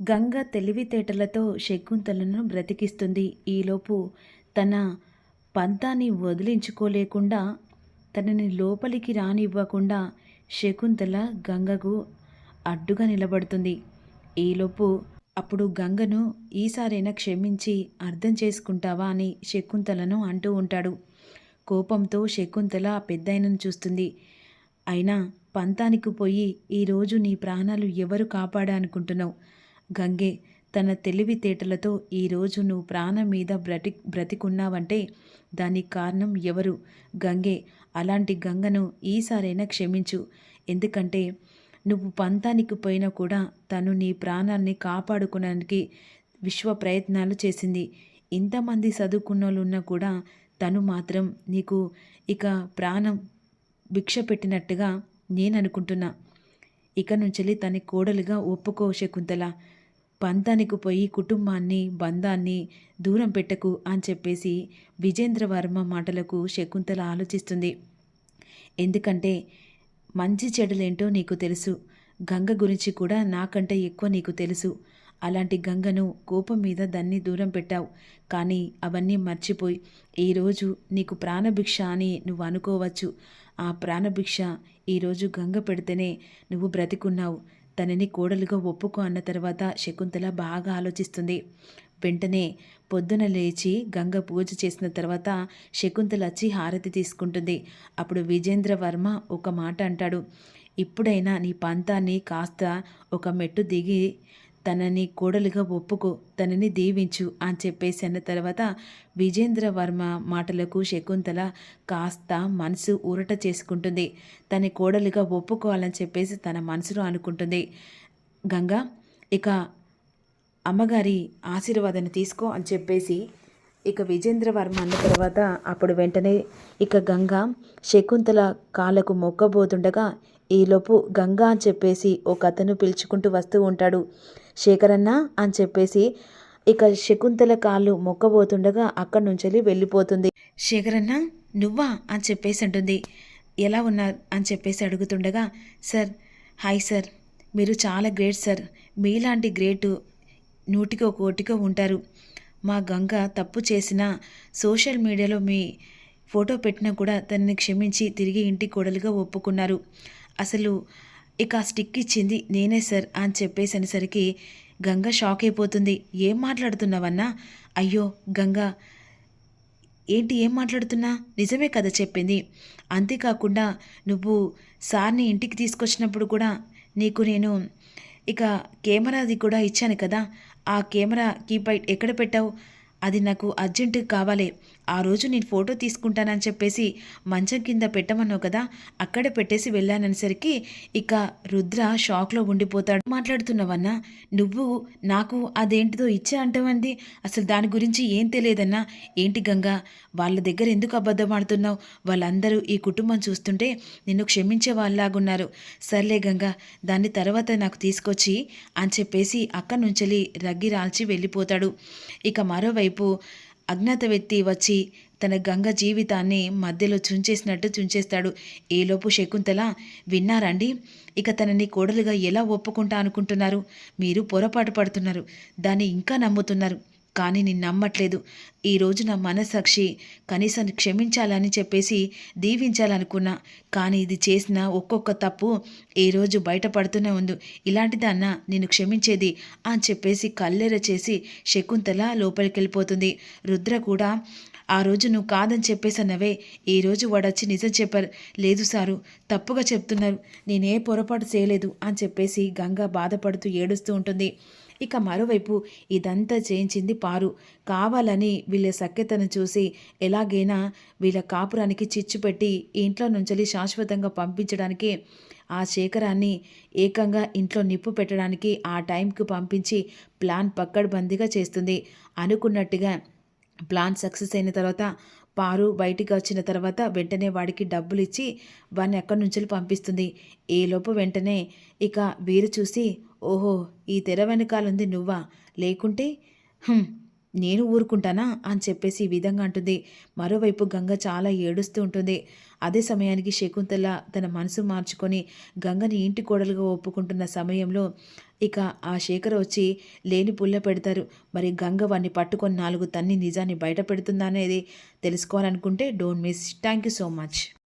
గంగ తెలివితేటలతో శకుంతలను బ్రతికిస్తుంది. ఈలోపు తన పంతాన్ని వదిలించుకోలేకుండా తనని లోపలికి రానివ్వకుండా శకుంతల గంగకు అడ్డుగా నిలబడుతుంది. ఈలోపు అప్పుడు గంగను ఈసారైనా క్షమించి అర్థం చేసుకుంటావా అని శకుంతలను అంటూ ఉంటాడు. కోపంతో శకుంతల పెద్దయినను చూస్తుంది. అయినా పంతానికి పోయి ఈరోజు నీ ప్రాణాలు ఎవరు కాపాడా అనుకుంటున్నావు గంగే తన తెలివితేటలతో ఈరోజు నువ్వు ప్రాణం మీద బ్రతి బ్రతికున్నావంటే దానికి కారణం ఎవరు? గంగే అలాంటి గంగను ఈసారైనా క్షమించు. ఎందుకంటే నువ్వు పంతానికి పోయినా కూడా తను నీ ప్రాణాన్ని కాపాడుకోవడానికి విశ్వ ప్రయత్నాలు చేసింది. ఇంతమంది చదువుకున్నోళ్ళు ఉన్నా కూడా తను మాత్రం నీకు ఇక ప్రాణం భిక్ష పెట్టినట్టుగా నేను అనుకుంటున్నా ఇక నుంచి తన కోడలుగా ఒప్పుకో శకుంతల పంతానికి పోయి కుటుంబాన్ని బంధాన్ని దూరం పెట్టకు అని చెప్పేసి విజేంద్రవర్మ మాటలకు శకుంతల ఆలోచిస్తుంది. ఎందుకంటే మంచి చెడులేంటో నీకు తెలుసు. గంగ గురించి కూడా నాకంటే ఎక్కువ నీకు తెలుసు. అలాంటి గంగను కోపం మీద దాన్ని దూరం పెట్టావు. కానీ అవన్నీ మర్చిపోయి ఈరోజు నీకు ప్రాణభిక్ష అని నువ్వు అనుకోవచ్చు. ఆ ప్రాణభిక్ష ఈరోజు గంగ పెడితేనే నువ్వు బ్రతికున్నావు. తనని కోడలుగా ఒప్పుకో అన్న తర్వాత శకుంతల బాగా ఆలోచిస్తుంది. వెంటనే పొద్దున లేచి గంగ పూజ చేసిన తర్వాత శకుంతల వచ్చి హారతి తీసుకుంటుంది. అప్పుడు విజేంద్ర వర్మ ఒక మాట అంటాడు. ఇప్పుడైనా నీ పంతాన్ని కాస్త ఒక మెట్టు దిగి తనని కోడలుగా ఒప్పుకో తనని దీవించు అని చెప్పేసి అన్న తర్వాత విజేంద్ర వర్మ మాటలకు శకుంతల కాస్త మనసు ఊరట చేసుకుంటుంది. తన కోడలుగా ఒప్పుకోవాలని చెప్పేసి తన మనసులో అనుకుంటుంది. గంగా ఇక అమ్మగారి ఆశీర్వాదం తీసుకో అని చెప్పేసి ఇక విజేంద్ర వర్మ అన్న తర్వాత అప్పుడు వెంటనే ఇక గంగ శకుంతల కాళ్ళకు మొక్కబోతుండగా ఈలోపు గంగా అని చెప్పేసి ఒక అతను పిలుచుకుంటూ వస్తూ ఉంటాడు. శేఖరన్న అని చెప్పేసి ఇక శకుంతల కాళ్ళు మొక్కబోతుండగా అక్కడి నుంచి వెళ్ళిపోతుంది. శేఖరన్న నువ్వా అని చెప్పేసి అంటుంది. ఎలా ఉన్నారు అని చెప్పేసి అడుగుతుండగా సార్ హాయ్ సార్ మీరు చాలా గ్రేట్ సార్. మీలాంటి గ్రేటు నూటికో కోటికో ఉంటారు. మా గంగ తప్పు చేసిన సోషల్ మీడియాలో మీ ఫోటో పెట్టినా కూడా తనని క్షమించి తిరిగి ఇంటి కోడలుగా ఒప్పుకున్నారు. అసలు ఇక స్టిక్ ఇచ్చింది నేనే సార్ అని చెప్పేసనేసరికి గంగ షాక్ అయిపోతుంది. ఏం మాట్లాడుతున్నావన్నా? అయ్యో గంగ ఏంటి ఏం మాట్లాడుతున్నా? నిజమే కదా చెప్పింది. అంతేకాకుండా నువ్వు సార్ని ఇంటికి తీసుకొచ్చినప్పుడు కూడా నీకు నేను ఇక కెమెరాది కూడా ఇచ్చాను కదా. ఆ కెమెరా కీపై ఎక్కడ పెట్టావు? అది నాకు అర్జెంటు కావాలి. ఆ రోజు నేను ఫోటో తీసుకుంటానని చెప్పేసి మంచం కింద పెట్టమన్నావు కదా అక్కడ పెట్టేసి వెళ్ళాననేసరికి ఇక రుద్ర షాక్లో ఉండిపోతాడు. మాట్లాడుతున్నావన్నా నువ్వు నాకు అదేంటిదో ఇచ్చా అంటావంది అసలు దాని గురించి ఏం తెలియదన్నా? ఏంటి గంగా వాళ్ళ దగ్గర ఎందుకు అబద్ధం ఆడుతున్నావు? వాళ్ళందరూ ఈ కుటుంబం చూస్తుంటే నిన్ను క్షమించే వాళ్ళలాగున్నారు. సర్లే గంగా దాన్ని తర్వాత నాకు తీసుకొచ్చి అని చెప్పేసి అక్కడి నుంచి రగ్గి రాల్చి వెళ్ళిపోతాడు. ఇక మరోవైపు అజ్ఞాత వ్యక్తి వచ్చి తన గంగ జీవితాన్ని మధ్యలో చుంచేసినట్టు చుంచేస్తాడు. ఏలోపు శకుంతల విన్నారండి ఇక తనని కోడలుగా ఎలా ఒప్పుకుంటా అనుకుంటున్నారు? మీరు పొరపాటు పడుతున్నారు. దాన్ని ఇంకా నమ్ముతున్నారు. కానీ నేను నమ్మట్లేదు. ఈరోజు నా మనసాక్షి కనీసం క్షమించాలని చెప్పేసి దీవించాలనుకున్నా. కానీ ఇది చేసిన ఒక్కొక్క తప్పు ఈరోజు బయటపడుతూనే ఉంది. ఇలాంటిదన్న నేను క్షమించేది అని చెప్పేసి కల్లెర చేసి శకుంతల లోపలికి వెళ్ళిపోతుంది రుద్ర కూడా ఆ రోజు నువ్వు కాదని చెప్పేసన్నవే ఈరోజు వాడొచ్చి నిజం చెప్పారు. లేదు సారు తప్పుగా చెప్తున్నారు. నేనే పొరపాటు చేయలేదు అని చెప్పేసి గంగ బాధపడుతూ ఏడుస్తూ ఉంటుంది. ఇక మరోవైపు ఇదంతా చేయించింది పారు. కావాలని వీళ్ళ సఖ్యతను చూసి ఎలాగైనా వీళ్ళ కాపురానికి చిచ్చు పెట్టి ఇంట్లో నుంచి శాశ్వతంగా పంపించడానికి ఆ శేఖరాన్ని ఏకంగా ఇంట్లో నిప్పు పెట్టడానికి ఆ టైంకి పంపించి ప్లాన్ పక్కడబందీగా చేస్తుంది. అనుకున్నట్టుగా ప్లాన్ సక్సెస్ అయిన తర్వాత పారు బయటికి వచ్చిన తర్వాత వెంటనే వాడికి డబ్బులు ఇచ్చి వాడిని ఎక్కడి నుంచి పంపిస్తుంది. ఏలోపు వెంటనే ఇక వీరు చూసి ఓహో ఈ తెర వెనకాలంది నువ్వా? లేకుంటే నేను ఊరుకుంటానా? అని చెప్పేసి ఈ విధంగా అంటుంది. మరోవైపు గంగ చాలా ఏడుస్తూ ఉంటుంది. అదే సమయానికి శకుంతల తన మనసు మార్చుకొని గంగని ఇంటి కోడలుగా ఒప్పుకుంటున్న సమయంలో ఇక ఆ శేఖర్ వచ్చి లేని పుల్ల పెడతారు. మరి గంగ వాడిని పట్టుకొని నాలుగు తన్ని నిజాన్ని బయట పెడుతుందనేది తెలుసుకోవాలనుకుంటే don't miss. Thank you so much.